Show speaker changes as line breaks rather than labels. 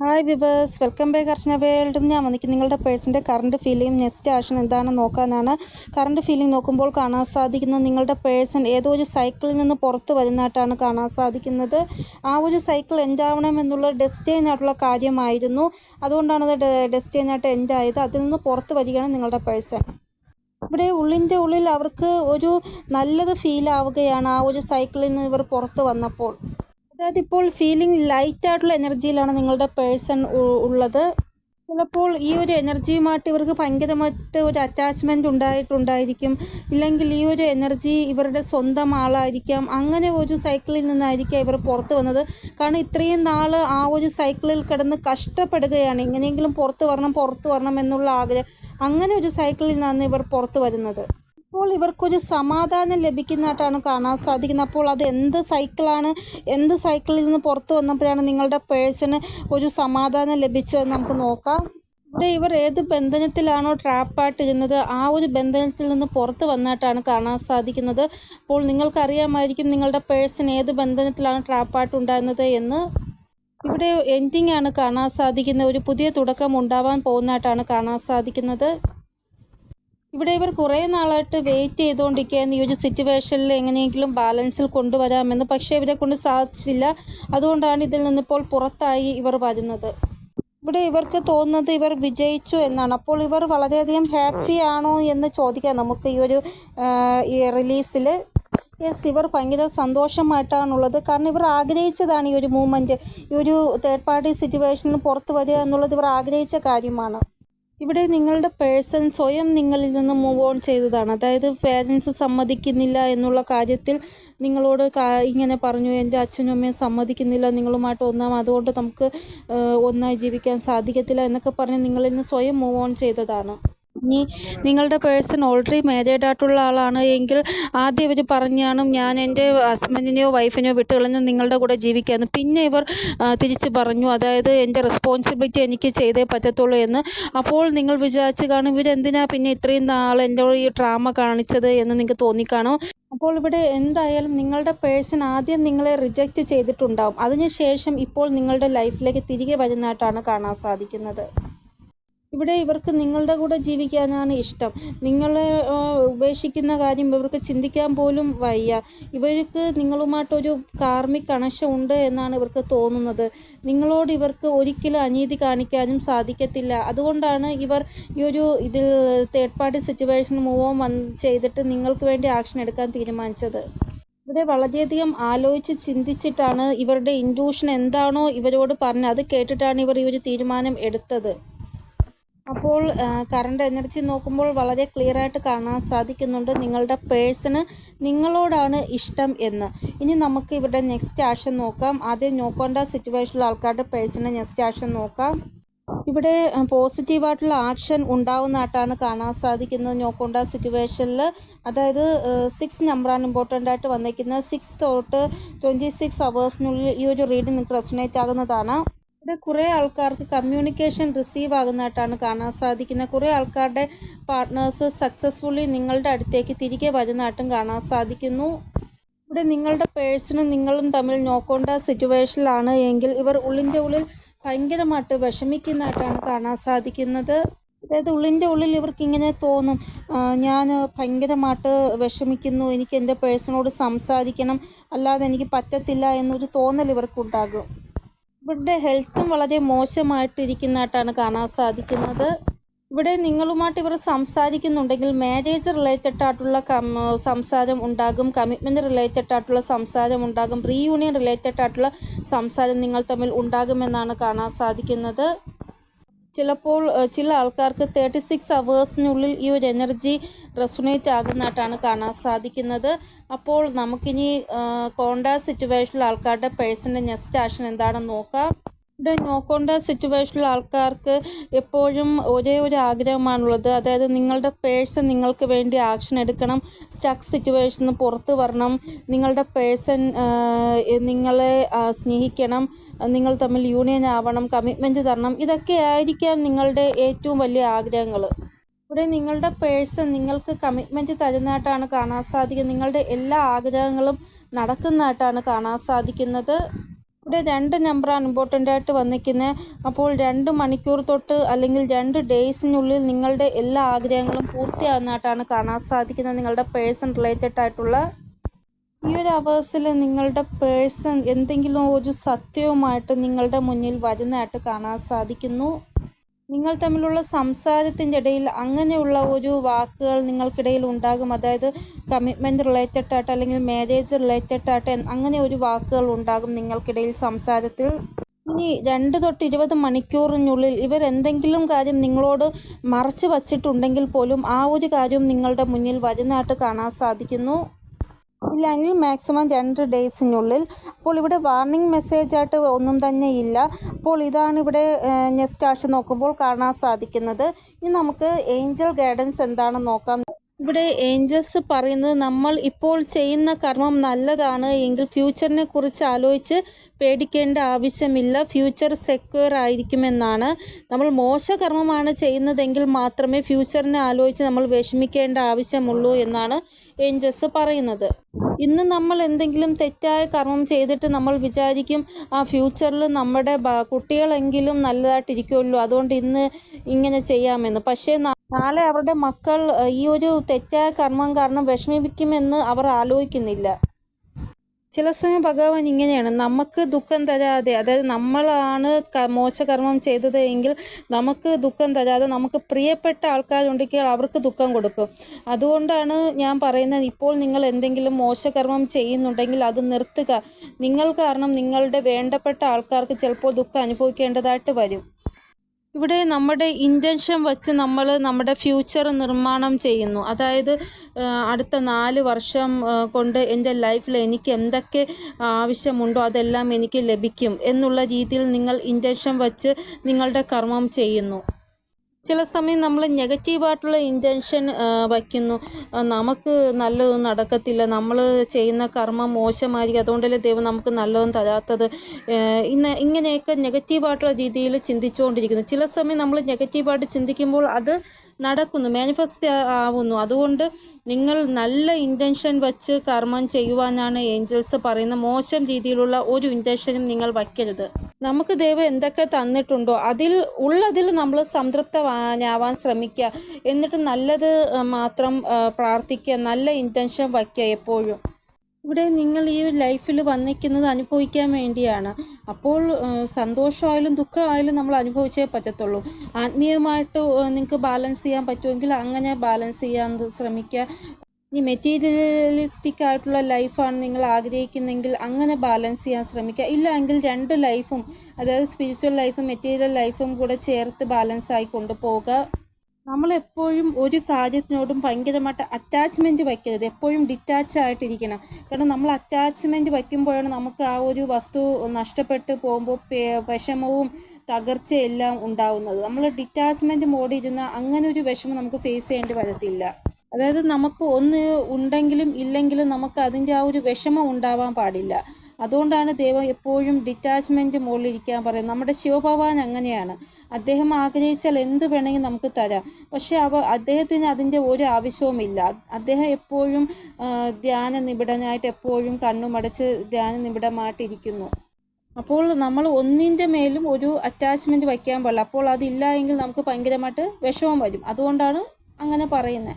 Hi viewers welcome back Archana world ഞാൻ വന്നിരിക്കും നിങ്ങളുടെ പേഴ്സിന്റെ കറണ്ട് ഫീലിംഗ് നെക്സ്റ്റ് ആക്ഷൻ എന്താണെന്ന് നോക്കാനാണ്. കറണ്ട് ഫീലിംഗ് നോക്കുമ്പോൾ കാണാൻ സാധിക്കുന്നത് നിങ്ങളുടെ പേഴ്സൺ ഏതോ ഒരു സൈക്കിളിൽ നിന്ന് പുറത്ത് വരുന്നതായിട്ടാണ് കാണാൻ സാധിക്കുന്നത്. ആ ഒരു സൈക്കിൾ എൻഡാവണം എന്നുള്ള ഡെസ്റ്റൈൻ ആയിട്ടുള്ള കാര്യമായിരുന്നു. അതുകൊണ്ടാണ് അത് ഡെസ്റ്റൈൻ ആയിട്ട് എൻഡ് ആയത്. അതിൽ നിന്ന് പുറത്ത് വരികയാണ് നിങ്ങളുടെ പേഴ്സൺ ഇവിടെ ഉള്ളിന്റെ ഉള്ളിൽ അവർക്ക് ഒരു നല്ലത് ഫീൽ ആവുകയാണ് ആ ഒരു സൈക്കിളിൽ നിന്ന് ഇവർ പുറത്ത് വന്നപ്പോൾ. അതായത് ഇപ്പോൾ ഫീലിംഗ് ലൈറ്റ് ആയിട്ടുള്ള എനർജിയിലാണ് നിങ്ങളുടെ പേഴ്സൺ ഉള്ളത്. ചിലപ്പോൾ ഈ ഒരു എനർജിയുമായിട്ട് ഇവർക്ക് ഭയങ്കരമായിട്ട് ഒരു അറ്റാച്ച്മെന്റ് ഉണ്ടായിട്ടുണ്ടായിരിക്കും ഇല്ലെങ്കിൽ ഈ ഒരു എനർജി ഇവരുടെ സ്വന്തം ആളായിരിക്കാം. അങ്ങനെ ഒരു സൈക്കിളിൽ നിന്നായിരിക്കാം ഇവർ പുറത്ത് വന്നത്. കാരണം ഇത്രയും നാൾ ആ ഒരു സൈക്കിളിൽ കിടന്ന് കഷ്ടപ്പെടുകയാണ്. എങ്ങനെയെങ്കിലും പുറത്ത് വരണം പുറത്ത് വരണം എന്നുള്ള ആഗ്രഹം. അങ്ങനെ ഒരു സൈക്കിളിൽ നിന്നാണ് ഇവർ പുറത്ത് വരുന്നത്. അപ്പോൾ ഇവർക്കൊരു സമാധാനം ലഭിക്കുന്നതായിട്ടാണ് കാണാൻ സാധിക്കുന്നത്. അപ്പോൾ അത് എന്ത് സൈക്കിളാണ് എന്ത് സൈക്കിളിൽ നിന്ന് പുറത്ത് വന്നപ്പോഴാണ് നിങ്ങളുടെ പേഴ്സണ് ഒരു സമാധാനം ലഭിച്ചതെന്ന് നമുക്ക് നോക്കാം. ഇവിടെ ഇവർ ഏത് ബന്ധനത്തിലാണോ ട്രാപ്പായിട്ടിരുന്നത് ആ ഒരു ബന്ധനത്തിൽ നിന്ന് പുറത്ത് വന്നിട്ടാണ് കാണാൻ സാധിക്കുന്നത്. അപ്പോൾ നിങ്ങൾക്കറിയാമായിരിക്കും നിങ്ങളുടെ പേഴ്സൺ ഏത് ബന്ധനത്തിലാണ് ട്രാപ്പായിട്ടുണ്ടായിരുന്നത് എന്ന്. ഇവിടെ എൻഡിങ് ആണ് കാണാൻ സാധിക്കുന്നത്. ഒരു പുതിയ തുടക്കം ഉണ്ടാവാൻ പോകുന്നതായിട്ടാണ് കാണാൻ സാധിക്കുന്നത്. ഇവിടെ ഇവർ കുറേ നാളായിട്ട് വെയിറ്റ് ചെയ്തുകൊണ്ടിരിക്കുകയാണ് ഈ ഒരു സിറ്റുവേഷനിൽ എങ്ങനെയെങ്കിലും ബാലൻസിൽ കൊണ്ടുവരാമെന്ന്. പക്ഷേ ഇവരെ കൊണ്ട് സാധിച്ചില്ല. അതുകൊണ്ടാണ് ഇതിൽ നിന്നിപ്പോൾ പുറത്തായി ഇവർ വരുന്നത്. ഇവിടെ ഇവർക്ക് തോന്നുന്നത് ഇവർ വിജയിച്ചു എന്നാണ്. അപ്പോൾ ഇവർ വളരെയധികം ഹാപ്പി ആണോ എന്ന് ചോദിക്കാം നമുക്ക് ഈ ഒരു ഈ റിലീസിൽ യെസ് ഇവർ ഭയങ്കര സന്തോഷമായിട്ടാണുള്ളത്. കാരണം ഇവർ ആഗ്രഹിച്ചതാണ് ഈ ഒരു മൂവ്മെന്റ് ഈ ഒരു തേർഡ് പാർട്ടി സിറ്റുവേഷനിൽ പുറത്തു വരിക എന്നുള്ളത് ഇവർ ആഗ്രഹിച്ച കാര്യമാണ്. ഇവിടെ നിങ്ങളുടെ പേഴ്സൺ സ്വയം നിങ്ങളിൽ നിന്ന് മൂവ് ഓൺ ചെയ്തതാണ്. അതായത് പേരൻസ് സമ്മതിക്കുന്നില്ല എന്നുള്ള കാര്യത്തിൽ നിങ്ങളോട് ഇങ്ങനെ പറഞ്ഞു എന്റെ അച്ഛനും അമ്മയും സമ്മതിക്കുന്നില്ല നിങ്ങളുമായിട്ട് ഒന്നാം അതുകൊണ്ട് നമുക്ക് ഒന്നായി ജീവിക്കാൻ സാധിക്കത്തില്ല എന്നൊക്കെ പറഞ്ഞ് നിങ്ങളിൽ നിന്ന് സ്വയം മൂവ് ഓൺ ചെയ്തതാണ്. ഇനി നിങ്ങളുടെ പേഴ്സൺ ഓൾറെഡി മാരീഡ് ആയിട്ടുള്ള ആളാണ് എങ്കിൽ ആദ്യം ഇവർ പറഞ്ഞാണ് ഞാൻ എന്റെ ഹസ്ബൻഡിനെയോ വൈഫിനെയോ വിട്ട് കളഞ്ഞ് നിങ്ങളുടെ കൂടെ ജീവിക്കാമെന്ന് പിന്നെ ഇവർ തിരിച്ച് പറഞ്ഞു. അതായത് എന്റെ റെസ്പോൺസിബിലിറ്റി എനിക്ക് ചെയ്തേ പറ്റത്തുള്ളൂ എന്ന്. അപ്പോൾ നിങ്ങൾ വിചാരിച്ച് കാണും ഇവരെന്തിനാ പിന്നെ ഇത്രയും നാൾ എന്റെ ഈ ഡ്രാമ കാണിച്ചത് എന്ന് നിങ്ങൾക്ക് തോന്നിക്കാണോ? അപ്പോൾ ഇവിടെ എന്തായാലും നിങ്ങളുടെ പേഴ്സൺ ആദ്യം നിങ്ങളെ റിജക്റ്റ് ചെയ്തിട്ടുണ്ടാവും. അതിനുശേഷം ഇപ്പോൾ നിങ്ങളുടെ ലൈഫിലേക്ക് തിരികെ വരുന്നതായിട്ടാണ് കാണാൻ സാധിക്കുന്നത്. ഇവിടെ ഇവർക്ക് നിങ്ങളുടെ കൂടെ ജീവിക്കാനാണ് ഇഷ്ടം. നിങ്ങളെ ഉപേക്ഷിക്കുന്ന കാര്യം ഇവർക്ക് ചിന്തിക്കാൻ പോലും വയ്യ. ഇവർക്ക് നിങ്ങളുമായിട്ടൊരു കാർമിക് കണക്ഷൻ ഉണ്ട് എന്നാണ് ഇവർക്ക് തോന്നുന്നത്. നിങ്ങളോട് ഇവർക്ക് ഒരിക്കലും അനീതി കാണിക്കാനും സാധിക്കത്തില്ല. അതുകൊണ്ടാണ് ഇവർ ഈ ഒരു ഇതിൽ third party situation move on വന്ന് ചെയ്തിട്ട് നിങ്ങൾക്ക് വേണ്ടി ആക്ഷൻ എടുക്കാൻ തീരുമാനിച്ചത്. ഇവിടെ വളരെയധികം ആലോചിച്ച് ചിന്തിച്ചിട്ടാണ് ഇവരുടെ ഇൻഡ്യൂഷൻ എന്താണോ ഇവരോട് പറഞ്ഞത്. അത് കേട്ടിട്ടാണ് ഇവർ ഈ ഒരു തീരുമാനം എടുത്തത്. അപ്പോൾ കറണ്ട് എനർജി നോക്കുമ്പോൾ വളരെ ക്ലിയർ ആയിട്ട് കാണാൻ സാധിക്കുന്നുണ്ട് നിങ്ങളുടെ പേഴ്സണ് നിങ്ങളോടാണ് ഇഷ്ടം എന്ന്. ഇനി നമുക്ക് ഇവിടെ നെക്സ്റ്റ് ആക്ഷൻ നോക്കാം. ആദ്യം നോക്കേണ്ട സിറ്റുവേഷനിലുള്ള ആൾക്കാരുടെ പേഴ്സണ് നെക്സ്റ്റ് ആക്ഷൻ നോക്കാം. ഇവിടെ പോസിറ്റീവായിട്ടുള്ള ആക്ഷൻ ഉണ്ടാവുന്നതായിട്ടാണ് കാണാൻ സാധിക്കുന്നത് നോക്കേണ്ട സിറ്റുവേഷനിൽ അതായത് സിക്സ് നമ്പറാണ് ഇമ്പോർട്ടന്റ് ആയിട്ട് വന്നിരിക്കുന്നത്. സിക്സ് തൊട്ട് ട്വന്റി സിക്സ് അവേഴ്സിനുള്ളിൽ ഈ ഒരു റീഡിംഗ് നിങ്ങൾക്ക് റെസണേറ്റ് ആകുന്നതാണ്. ഇവിടെ കുറേ ആൾക്കാർക്ക് കമ്മ്യൂണിക്കേഷൻ റിസീവ് ആകുന്നതായിട്ടാണ് കാണാൻ സാധിക്കുന്നത്. കുറേ ആൾക്കാരുടെ പാർട്ട്നേഴ്സ് സക്സസ്ഫുള്ളി നിങ്ങളുടെ അടുത്തേക്ക് തിരികെ വരുന്നതായിട്ടും കാണാൻ സാധിക്കുന്നു. ഇവിടെ നിങ്ങളുടെ പേഴ്സണും നിങ്ങളും തമ്മിൽ നോക്കേണ്ട സിറ്റുവേഷനിലാണ് എങ്കിൽ ഇവർ ഉള്ളിന്റെ ഉള്ളിൽ ഭയങ്കരമായിട്ട് വിഷമിക്കുന്നതായിട്ടാണ് കാണാൻ സാധിക്കുന്നത്. അതായത് ഉള്ളിന്റെ ഉള്ളിൽ ഇവർക്ക് ഇങ്ങനെ തോന്നും ഞാൻ ഭയങ്കരമായിട്ട് വിഷമിക്കുന്നു എനിക്ക് എന്റെ പേഴ്സണോട് സംസാരിക്കണം അല്ലാതെ എനിക്ക് പറ്റത്തില്ല എന്നൊരു തോന്നൽ ഇവർക്കുണ്ടാകും. ഇവരുടെ ഹെൽത്തും വളരെ മോശമായിട്ടിരിക്കുന്നതായിട്ടാണ് കാണാൻ സാധിക്കുന്നത്. ഇവിടെ നിങ്ങളുമായിട്ട് ഇവർ സംസാരിക്കുന്നുണ്ടെങ്കിൽ മാരേജ് റിലേറ്റഡ് ആയിട്ടുള്ള സംസാരം ഉണ്ടാകും കമ്മിറ്റ്മെന്റ് റിലേറ്റഡ് ആയിട്ടുള്ള സംസാരം ഉണ്ടാകും റീയൂണിയൻ റിലേറ്റഡ് ആയിട്ടുള്ള സംസാരം നിങ്ങൾ തമ്മിൽ ഉണ്ടാകുമെന്നാണ് കാണാൻ സാധിക്കുന്നത്. ചിലപ്പോൾ ചില ആൾക്കാർക്ക് തേർട്ടി സിക്സ് അവേഴ്സിനുള്ളിൽ ഈ ഒരു എനർജി റെസൊണേറ്റ് ആകുന്നതായിട്ടാണ് കാണാൻ സാധിക്കുന്നത്. അപ്പോൾ നമുക്കിനി കോണ്ടാ സിറ്റുവേഷനിൽ ആൾക്കാരുടെ പേഴ്സണൽ നെക്സ്റ്റ് ആക്ഷൻ എന്താണെന്ന് നോക്കാം. ഇവിടെ നോക്കേണ്ട സിറ്റുവേഷനിൽ ആൾക്കാർക്ക് എപ്പോഴും ഒരേ ഒരു ആഗ്രഹമാണുള്ളത്. അതായത് നിങ്ങളുടെ പേഴ്സൺ നിങ്ങൾക്ക് വേണ്ടി ആക്ഷൻ എടുക്കണം. സ്റ്റക്ക് സിറ്റുവേഷൻ പുറത്ത് വരണം. നിങ്ങളുടെ പേഴ്സൺ നിങ്ങളെ സ്നേഹിക്കണം. നിങ്ങൾ തമ്മിൽ യൂണിയൻ ആവണം കമ്മിറ്റ്മെന്റ് തരണം. ഇതൊക്കെ ആയിരിക്കാം നിങ്ങളുടെ ഏറ്റവും വലിയ ആഗ്രഹങ്ങൾ ഇവിടെ നിങ്ങളുടെ പേഴ്സൺ നിങ്ങൾക്ക് കമ്മിറ്റ്മെന്റ് തരുന്നതായിട്ടാണ് കാണാൻ സാധിക്കുന്നത്. നിങ്ങളുടെ എല്ലാ ആഗ്രഹങ്ങളും നടക്കുന്നതായിട്ടാണ് കാണാൻ സാധിക്കുന്നത്. ഇവിടെ രണ്ട് നമ്പറാണ് ഇമ്പോർട്ടന്റ് ആയിട്ട് വന്നിരിക്കുന്നത് അപ്പോൾ രണ്ട് മണിക്കൂർ തൊട്ട് അല്ലെങ്കിൽ രണ്ട് ഡേയ്സിനുള്ളിൽ നിങ്ങളുടെ എല്ലാ ആഗ്രഹങ്ങളും പൂർത്തിയാകുന്നതായിട്ടാണ് കാണാൻ സാധിക്കുന്നത്. നിങ്ങളുടെ പേഴ്സൺ റിലേറ്റഡ് ആയിട്ടുള്ള ഈ ഒരു അവേഴ്സിൽ നിങ്ങളുടെ പേഴ്സൺ എന്തെങ്കിലും ഒരു സത്യവുമായിട്ട് നിങ്ങളുടെ മുന്നിൽ വരുന്നതായിട്ട് കാണാൻ സാധിക്കുന്നു. നിങ്ങൾ തമ്മിലുള്ള സംസാരത്തിന്റെ ഇടയിൽ അങ്ങനെയുള്ള ഒരു വാക്കുകൾ നിങ്ങൾക്കിടയിൽ ഉണ്ടാകും. അതായത് കമ്മിറ്റ്മെന്റ് റിലേറ്റഡ് ആയിട്ട് അല്ലെങ്കിൽ മാരേജ് റിലേറ്റഡ് ആയിട്ട് അങ്ങനെ ഒരു വാക്കുകൾ ഉണ്ടാകും നിങ്ങൾക്കിടയിൽ സംസാരത്തിൽ. ഇനി രണ്ട് തൊട്ട് ഇരുപത് മണിക്കൂറിനുള്ളിൽ ഇവരെന്തെങ്കിലും കാര്യം നിങ്ങളോട് മറച്ചു വച്ചിട്ടുണ്ടെങ്കിൽ പോലും ആ ഒരു കാര്യം നിങ്ങളുടെ മുന്നിൽ വരുന്നതായിട്ട് കാണാൻ സാധിക്കുന്നു. ഇല്ലെങ്കിൽ മാക്സിമം രണ്ട് ഡേയ്സിനുള്ളിൽ അപ്പോൾ ഇവിടെ വാർണിംഗ് മെസ്സേജ് ആയിട്ട് ഒന്നും തന്നെ ഇല്ല. അപ്പോൾ ഇതാണ് ഇവിടെ നെക്സ്റ്റ് ആഴ്ച നോക്കുമ്പോൾ കാണാൻ സാധിക്കുന്നത്. ഇനി നമുക്ക് ഏഞ്ചൽ ഗൈഡൻസ് എന്താണെന്ന് നോക്കാം. ഇവിടെ ഏഞ്ചൽസ് പറയുന്നത് നമ്മൾ ഇപ്പോൾ ചെയ്യുന്ന കർമ്മം നല്ലതാണ്. എങ്കിൽ ഫ്യൂച്ചറിനെ കുറിച്ച് ആലോചിച്ച് പേടിക്കേണ്ട ആവശ്യമില്ല. ഫ്യൂച്ചർ സെക്യൂർ ആയിരിക്കുമെന്നാണ്. നമ്മൾ മോശകർമ്മമാണ് ചെയ്യുന്നതെങ്കിൽ മാത്രമേ ഫ്യൂച്ചറിനെ ആലോചിച്ച് നമ്മൾ വിഷമിക്കേണ്ട ആവശ്യമുള്ളൂ എന്നാണ് ഏഞ്ചൽസ് പറയുന്നത്. ഇന്ന് നമ്മൾ എന്തെങ്കിലും തെറ്റായ കർമ്മം ചെയ്തിട്ട് നമ്മൾ വിചാരിക്കും ആ ഫ്യൂച്ചറിൽ നമ്മുടെ കുട്ടികളെങ്കിലും നല്ലതായിട്ടിരിക്കുമല്ലോ അതുകൊണ്ട് ഇന്ന് ഇങ്ങനെ ചെയ്യാമെന്ന്. പക്ഷേ നാളെ അവരുടെ മക്കൾ ഈ ഒരു തെറ്റായ കർമ്മം കാരണം വിഷമിപ്പിക്കുമെന്ന് അവർ ആലോചിക്കുന്നില്ല. ചില സമയം ഭഗവാൻ ഇങ്ങനെയാണ്. നമുക്ക് ദുഃഖം തരാതെ അതായത് നമ്മളാണ് മോശകർമ്മം ചെയ്തത് എങ്കിൽ നമുക്ക് ദുഃഖം തരാതെ നമുക്ക് പ്രിയപ്പെട്ട ആൾക്കാരുണ്ടെങ്കിൽ അവർക്ക് ദുഃഖം കൊടുക്കും. അതുകൊണ്ടാണ് ഞാൻ പറയുന്നത് ഇപ്പോൾ നിങ്ങൾ എന്തെങ്കിലും മോശകർമ്മം ചെയ്യുന്നുണ്ടെങ്കിൽ അത് നിർത്തുക. നിങ്ങൾ കാരണം നിങ്ങളുടെ വേണ്ടപ്പെട്ട ആൾക്കാർക്ക് ചിലപ്പോൾ ദുഃഖം അനുഭവിക്കേണ്ടതായിട്ട് വരും. ഇവിടെ നമ്മുടെ ഇന്റൻഷൻ വച്ച് നമ്മൾ നമ്മുടെ ഫ്യൂച്ചർ നിർമ്മാണം ചെയ്യുന്നു. അതായത് അടുത്ത നാല് വർഷം കൊണ്ട് എന്റെ ലൈഫിൽ എനിക്ക് എന്തൊക്കെ ആവശ്യമുണ്ടോ അതെല്ലാം എനിക്ക് ലഭിക്കും എന്നുള്ള രീതിയിൽ നിങ്ങൾ ഇന്റൻഷൻ വച്ച് നിങ്ങളുടെ കർമ്മം ചെയ്യുന്നു. ചില സമയം നമ്മൾ നെഗറ്റീവായിട്ടുള്ള ഇന്റൻഷൻ വയ്ക്കുന്നു. നമുക്ക് നല്ലതൊന്നും നടക്കത്തില്ല. നമ്മൾ ചെയ്യുന്ന കർമ്മം മോശമായിരിക്കും. അതുകൊണ്ടല്ലേ ദൈവം നമുക്ക് നല്ലതൊന്നും തരാത്തത്? ഇന്ന് ഇങ്ങനെയൊക്കെ നെഗറ്റീവായിട്ടുള്ള രീതിയിൽ ചിന്തിച്ചുകൊണ്ടിരിക്കുന്നു. ചില സമയം നമ്മൾ നെഗറ്റീവായിട്ട് ചിന്തിക്കുമ്പോൾ അത് നടക്കുന്നു. മാനിഫെസ്റ്റ് ആവുന്നു. അതുകൊണ്ട് നിങ്ങൾ നല്ല ഇന്റൻഷൻ വച്ച് കർമ്മം ചെയ്യുവാനാണ് ഏഞ്ചൽസ് പറയുന്ന മോശം രീതിയിലുള്ള ഒരു ഇന്റൻഷനും നിങ്ങൾ വയ്ക്കരുത്. നമുക്ക് ദൈവം എന്തൊക്കെ തന്നിട്ടുണ്ടോ അതിൽ ഉള്ളതിൽ നമ്മൾ സംതൃപ്തവാനാവാൻ ശ്രമിക്കുക. എന്നിട്ട് നല്ലത് മാത്രം പ്രാർത്ഥിക്കുക. നല്ല ഇന്റൻഷൻ വയ്ക്കുക എപ്പോഴും. ഇവിടെ നിങ്ങൾ ഈ ലൈഫിൽ വന്നിരിക്കുന്നത് അനുഭവിക്കാൻ വേണ്ടിയാണ്. അപ്പോൾ സന്തോഷമായാലും ദുഃഖമായാലും നമ്മൾ അനുഭവിച്ചേ പറ്റത്തുള്ളൂ. ആത്മീയമായിട്ട് നിങ്ങൾക്ക് ബാലൻസ് ചെയ്യാൻ പറ്റുമെങ്കിൽ അങ്ങനെ ബാലൻസ് ചെയ്യാൻ ശ്രമിക്കുക. ഇനി മെറ്റീരിയലിസ്റ്റിക് ആയിട്ടുള്ള ലൈഫാണ് നിങ്ങൾ ആഗ്രഹിക്കുന്നെങ്കിൽ അങ്ങനെ ബാലൻസ് ചെയ്യാൻ ശ്രമിക്കുക. ഇല്ല എങ്കിൽ രണ്ട് ലൈഫും അതായത് സ്പിരിച്വൽ ലൈഫും മെറ്റീരിയൽ ലൈഫും കൂടെ ചേർത്ത് ബാലൻസ് ആയി കൊണ്ടുപോവുക. നമ്മൾ എപ്പോഴും ഒരു കാര്യത്തിനോടും ഭയങ്കരമായിട്ട് അറ്റാച്ച്മെന്റ് വയ്ക്കരുത് എപ്പോഴും ഡിറ്റാച്ച് ആയിട്ടിരിക്കണം. കാരണം നമ്മൾ അറ്റാച്ച്മെന്റ് വയ്ക്കുമ്പോഴാണ് നമുക്ക് ആ ഒരു വസ്തു നഷ്ടപ്പെട്ട് പോകുമ്പോൾ വിഷമവും തകർച്ചയെല്ലാം ഉണ്ടാവുന്നത്. നമ്മൾ ഡിറ്റാച്ച്മെന്റ് മോഡിരുന്ന അങ്ങനെ ഒരു വിഷമം നമുക്ക് ഫേസ് ചെയ്യേണ്ടി വരത്തില്ല. അതായത് നമുക്ക് ഒന്ന് ഉണ്ടെങ്കിലും ഇല്ലെങ്കിലും നമുക്ക് അതിന്റെ ആ ഒരു വിഷമം ഉണ്ടാവാൻ പാടില്ല. അതുകൊണ്ടാണ് ദൈവം എപ്പോഴും ഡിറ്റാച്ച്മെന്റ് മുകളിൽ ഇരിക്കാൻ പറയുന്നത്. നമ്മുടെ ശിവഭഗവാൻ അങ്ങനെയാണ്. അദ്ദേഹം ആഗ്രഹിച്ചാൽ എന്ത് വേണമെങ്കിൽ നമുക്ക് തരാം. പക്ഷേ അവ അദ്ദേഹത്തിന് അതിന്റെ ഒരു ആവശ്യവുമില്ല അദ്ദേഹം എപ്പോഴും ധ്യാന നിബിഡനായിട്ട് എപ്പോഴും കണ്ണുമടച്ച് ധ്യാന നിബിഡമായിട്ടിരിക്കുന്നു. അപ്പോൾ നമ്മൾ ഒന്നിന്റെ മേലും ഒരു അറ്റാച്ച്മെന്റ് വയ്ക്കാൻ പാടില്ല. അപ്പോൾ അതില്ല എങ്കിൽ നമുക്ക് ഭയങ്കരമായിട്ട് വിഷമം വരും. അതുകൊണ്ടാണ് അങ്ങനെ പറയുന്നത്.